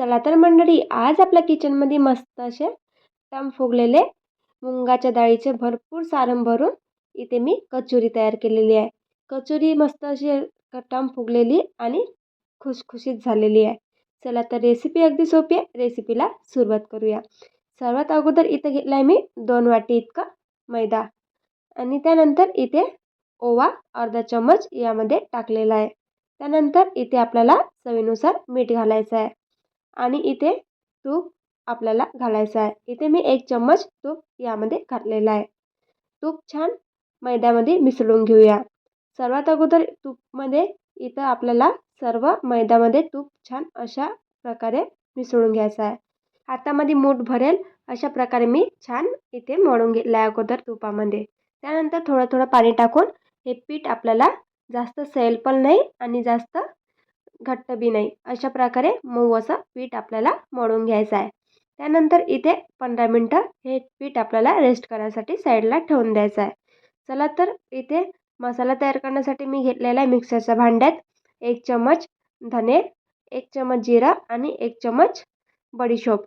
चला तर मंडळी आज आपल्या किचनमध्ये मस्त असे टम फुगलेले मुंगाच्या डाळीचे भरपूर सारण भरून इथे मी कचोरी तयार केलेली आहे. कचोरी मस्त अशी टम फुगलेली आणि खुसखुशीत झालेली आहे. चला तर रेसिपी अगदी सोपी आहे. रेसिपीला सुरुवात करूया. सर्वात अगोदर इथं घेतला आहे मी दोन वाटी इतका मैदा आणि त्यानंतर इथे ओवा अर्धा चम्मच यामध्ये टाकलेला आहे. त्यानंतर इथे आपल्याला चवीनुसार मीठ घालायचं आहे. आणि इथे तूप आपल्याला घालायचं आहे. इथे मी एक चम्मच तूप यामध्ये घातलेलं आहे. तूप छान मैद्यामध्ये मिसळून घेऊया. सर्वात अगोदर तूपमध्ये इथं आपल्याला सर्व मैद्यामध्ये तूप छान अशा प्रकारे मिसळून घ्यायचं आहे. हातामध्ये मूठ भरेल अशा प्रकारे मी छान इथे मळून घेतलं आहे अगोदर तुपामध्ये. त्यानंतर थोडं थोडं पाणी टाकून हे पीठ आपल्याला जास्त सैल पण नाही आणि जास्त घट्ट बी नाही. अशा प्रकारे मऊ असं पीठ आपल्याला मळून घ्यायचं आहे. त्यानंतर इथे पंधरा मिनटं हे पीठ आपल्याला रेस्ट करायसाठी साईडला ठेवून द्यायचं आहे. चला तर इथे मसाला तयार करण्यासाठी मी घेतलेला आहे मिक्सरच्या भांड्यात. एक चमच धने एक चमच जिरा आणि एक चम्मच बडीशोप.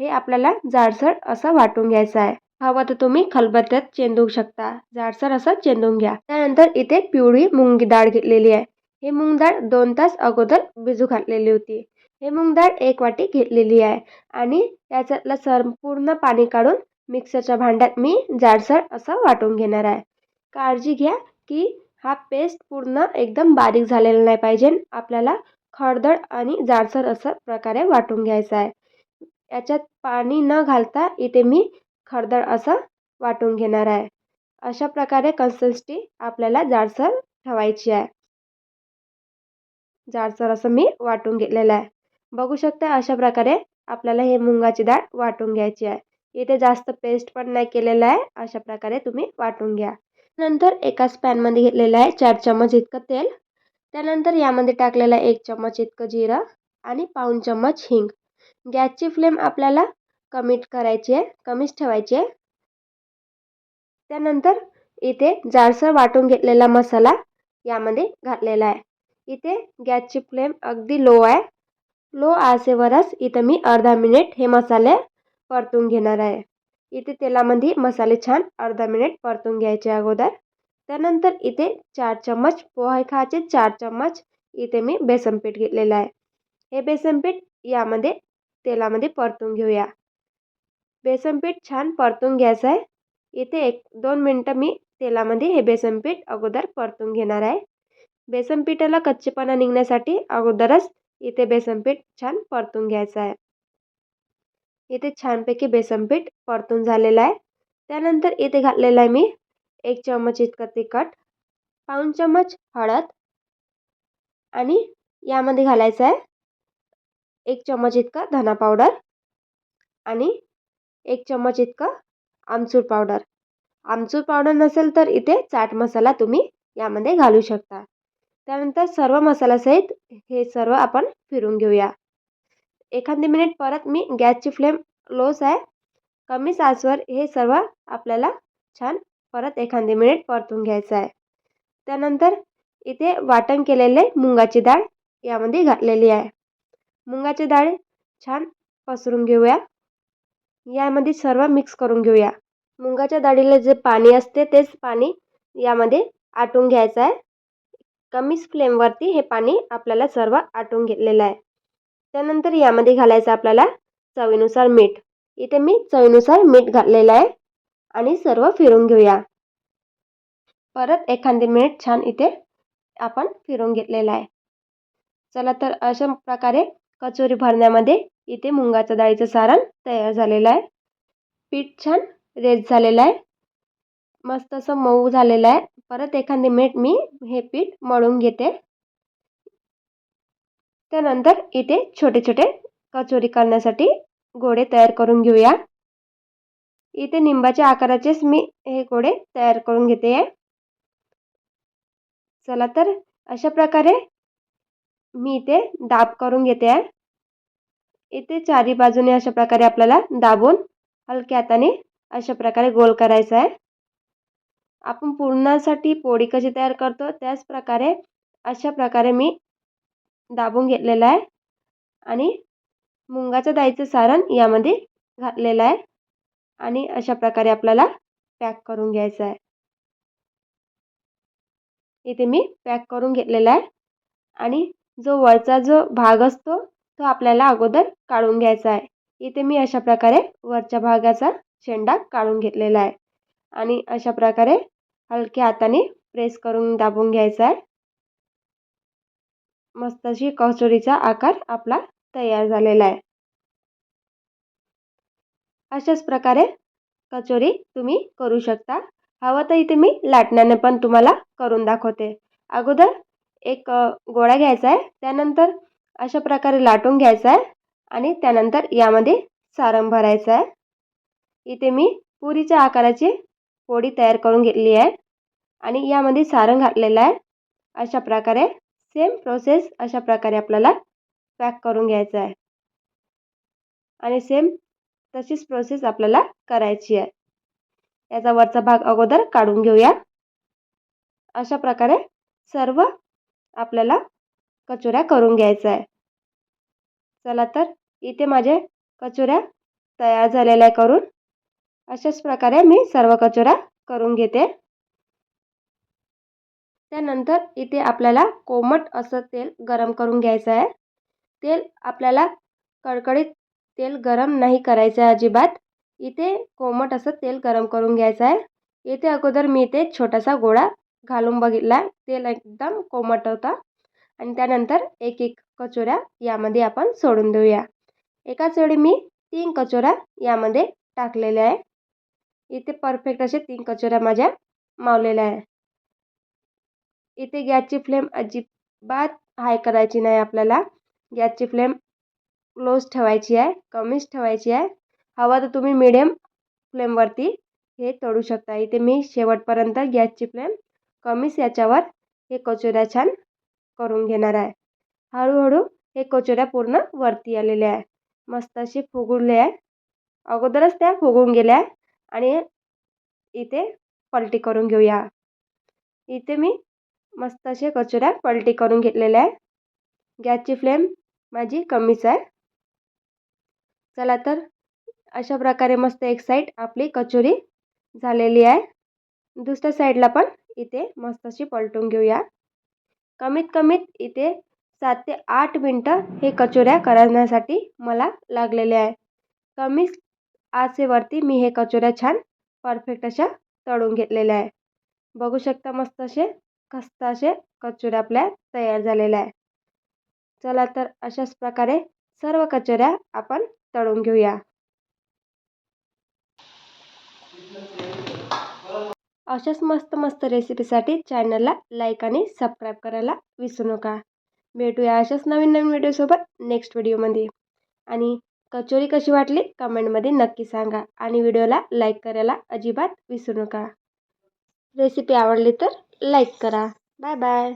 हे आपल्याला जाडसर असं वाटून घ्यायचं आहे. हवं तर तुम्ही खलबत्त्यात चेंदू शकता. जाडसर असं चेंदून घ्या. त्यानंतर इथे पिवळी मुंगी डाळ घेतलेली आहे. हे मूग डाळ दोन तास अगोदर भिजू घातलेली होती. हे मूग डाळ एक वाटी घेतलेली आहे आणि त्याच्यातलं संपूर्ण पाणी काढून मिक्सरच्या भांड्यात मी जाडसर असं वाटून घेणार आहे. काळजी घ्या की हा पेस्ट पूर्ण एकदम बारीक झालेला नाही पाहिजे. आपल्याला खडदड आणि जाडसर असं प्रकारे वाटून घ्यायचं आहे. याच्यात पाणी न घालता इथे मी खडदड असं वाटून घेणार आहे. अशा प्रकारे कन्सिस्टी आपल्याला जाडसर ठेवायची आहे. जाडसर असं मी वाटून घेतलेलं आहे. बघू शकता अशा प्रकारे आपल्याला हे मुंगाची डाळ वाटून घ्यायची आहे. इथे जास्त पेस्ट पण नाही केलेलं आहे. अशा प्रकारे तुम्ही वाटून घ्या. नंतर एकाच पॅनमध्ये घेतलेलं आहे चार चम्मच इतकं तेल. त्यानंतर यामध्ये टाकलेलं आहे एक चम्मच इतकं जिरं आणि पाऊण चम्मच हिंग. गॅसची फ्लेम आपल्याला कमीट करायची आहे कमीच ठेवायची आहे. त्यानंतर इथे जाडसर वाटून घेतलेला मसाला यामध्ये घातलेला आहे. इथे गॅसची फ्लेम अगदी लो आहे. लो आसेवरच इथं मी अर्धा मिनिट हे मसाले परतून घेणार आहे. इथे तेलामध्ये मसाले छान अर्धा मिनिट परतून घ्यायचे अगोदर. त्यानंतर इथे चार चम्मच पोहे खायचे चार चम्मच इथे मी बेसन पीठ घेतलेलं आहे. हे बेसन पीठ यामध्ये तेलामध्ये परतून घेऊया. बेसन पीठ छान परतून घ्यायचं आहे. इथे एक दोन मिनटं मी तेलामध्ये हे बेसन पीठ अगोदर परतून घेणार आहे. बेसन पिठाला कच्चेपणा निघण्यासाठी अगोदरच इथे बेसन पीठ छान परतून घ्यायचं आहे. इथे छानपैकी बेसन पीठ परतून झालेलं आहे. त्यानंतर इथे घातलेलं आहे मी एक चम्मच इतकं तिखट पाऊण चम्मच हळद आणि यामध्ये घालायचं आहे एक चम्मच इतका धना पावडर आणि एक चम्मच इतकं आमचूर पावडर. आमचूर पावडर नसेल तर इथे चाट मसाला तुम्ही यामध्ये घालू शकता. त्यानंतर सर्व मसाल्यासहित हे सर्व आपण फिरून घेऊया. एखादी मिनिट परत मी गॅसची फ्लेम लोच आहे. कमी सासवर हे सर्व आपल्याला छान परत एखादी मिनिट परतून घ्यायचं आहे. त्यानंतर इथे वाटण केलेले मुंगाची डाळ यामध्ये घातलेली आहे. मुंगाची डाळ छान पसरून घेऊया. यामध्ये सर्व मिक्स करून घेऊया. मुंगाच्या डाळीला जे पाणी असते तेच पाणी यामध्ये आटून घ्यायचं आहे. कमीच फ्लेमवरती हे पाणी आपल्याला सर्व आटून घेतलेलं आहे. त्यानंतर यामध्ये घालायचं आपल्याला चवीनुसार मीठ. इथे मी चवीनुसार मीठ घातलेलं आहे आणि सर्व फिरून घेऊया. परत एखादी मिनिट छान इथे आपण फिरून घेतलेलं आहे. चला तर अशा प्रकारे कचोरी भरण्यामध्ये इथे मुंगाचं डाळीचं सारण तयार झालेलं आहे. पीठ छान रेस्ट झालेलं आहे. मस्त असं मऊ झालेलं आहे. परत एखादी मिनिट मी हे पीठ मळून घेते. त्यानंतर इथे छोटे छोटे कचोरी करण्यासाठी गोळे तयार करून घेऊया. इथे निंबाच्या आकाराचेच मी हे गोळे तयार करून घेते. आहे चला तर अशा प्रकारे मी इथे दाब करून घेते. आहे इथे चारी बाजूने अशा प्रकारे आपल्याला दाबून हलक्या हाताने अशा प्रकारे गोल करायचा आहे. आपण पुरणासाठी पोळी कशी तयार करतो त्याच प्रकारे अशा प्रकारे मी दाबून घेतलेलं आहे. आणि मुंगाचं डाळीचं सारण यामध्ये घातलेलं आहे. आणि अशा प्रकारे आपल्याला पॅक करून घ्यायचं आहे. इथे मी पॅक करून घेतलेला आहे. आणि जो वरचा जो भाग असतो तो आपल्याला अगोदर काढून घ्यायचा आहे. इथे मी अशा प्रकारे वरच्या भागाचा शेंडा काढून घेतलेला आहे. आणि अशा प्रकारे हलक्या हाताने प्रेस करून दाबून घ्यायचा आहे. मस्त अशी कचोरीचा आकार आपला तयार झालेला आहे. अशाच प्रकारे कचोरी तुम्ही करू शकता. हवं तर इथे मी लाटण्याने पण तुम्हाला करून दाखवते. अगोदर एक गोळा घ्यायचा आहे. त्यानंतर अशा प्रकारे लाटून घ्यायचा आहे आणि त्यानंतर यामध्ये सारण भरायचं आहे. इथे मी पुरीच्या आकाराची पोळी तयार करून घेतली आहे. आणि यामध्ये सारण घातलेलं आहे. अशा प्रकारे सेम प्रोसेस अशा प्रकारे आपल्याला पॅक करून घ्यायचं आहे. आणि सेम तशीच प्रोसेस आपल्याला करायची आहे. याचा वरचा भाग अगोदर काढून घेऊया. अशा प्रकारे सर्व आपल्याला कचोऱ्या करून घ्यायचं आहे. चला तर इथे माझे कचोऱ्या तयार झालेल्या करून अशाच प्रकारे मी सर्व कचोऱ्या करून घेते. त्यानंतर इथे आपल्याला कोमट असं तेल गरम करून घ्यायचं आहे. तेल आपल्याला कडकडीत तेल गरम नाही करायचं आहे अजिबात. इथे कोमट असं तेल गरम करून घ्यायचं आहे. इथे अगोदर मी इथे छोटासा गोळा घालून बघितला. तेल एकदम कोमट होता. आणि त्यानंतर एक एक कचोऱ्या यामध्ये आपण सोडून देऊया. एकाच वेळी मी तीन कचोऱ्या यामध्ये टाकलेल्या आहे. इथे परफेक्ट असे तीन कचोऱ्या माझ्या मावलेल्या आहे. इथे गॅसची फ्लेम अजिबात हाय करायची नाही आपल्याला. गॅसची फ्लेम क्लोज ठेवायची आहे कमीच ठेवायची आहे. हवा तर तुम्ही मिडियम फ्लेमवरती हे तळू शकता. इथे मी शेवटपर्यंत गॅसची फ्लेम कमीच याच्यावर हे कचोऱ्या छान करून घेणार आहे. हळूहळू हे कचोऱ्या पूर्ण वरती आलेल्या आहे. मस्त अशी फुगुरले आहे. अगोदरच त्या फुगून गेल्या. आहे आणि इथे पलटी करून घेऊया. इथे मी मस्त असे कचोऱ्या पलटी करून घेतलेल्या आहे गॅसची फ्लेम माझी कमीच आहे. चला तर अशा प्रकारे मस्त एक साईड आपली कचोरी झालेली आहे. दुसऱ्या साईडला पण इथे मस्त अशी पलटून घेऊया. कमीत कमीत इथे सात ते आठ मिनटं हे कचोऱ्या करण्यासाठी मला लागलेले आहे. कमीच आचेवरती मी हे कचोऱ्या छान परफेक्ट अशा तळून घेतलेल्या आहे. बघू शकता मस्त असे खस्त असे कचोऱ्या आपल्या तयार झालेल्या आहे. चला तर अशाच प्रकारे सर्व कचोऱ्या आपण तळून घेऊया. अशाच मस्त मस्त रेसिपीसाठी चॅनलला लाईक आणि सबस्क्राईब करायला विसरू नका. भेटूया अशाच नवीन नवीन व्हिडिओसोबत नेक्स्ट व्हिडिओमध्ये आणि कचोरी कशी वाटली कमेंटमध्ये नक्की सांगा आणि व्हिडिओला लाईक करायला अजिबात विसरू नका. रेसिपी आवडली तर लाईक करा. Bye bye.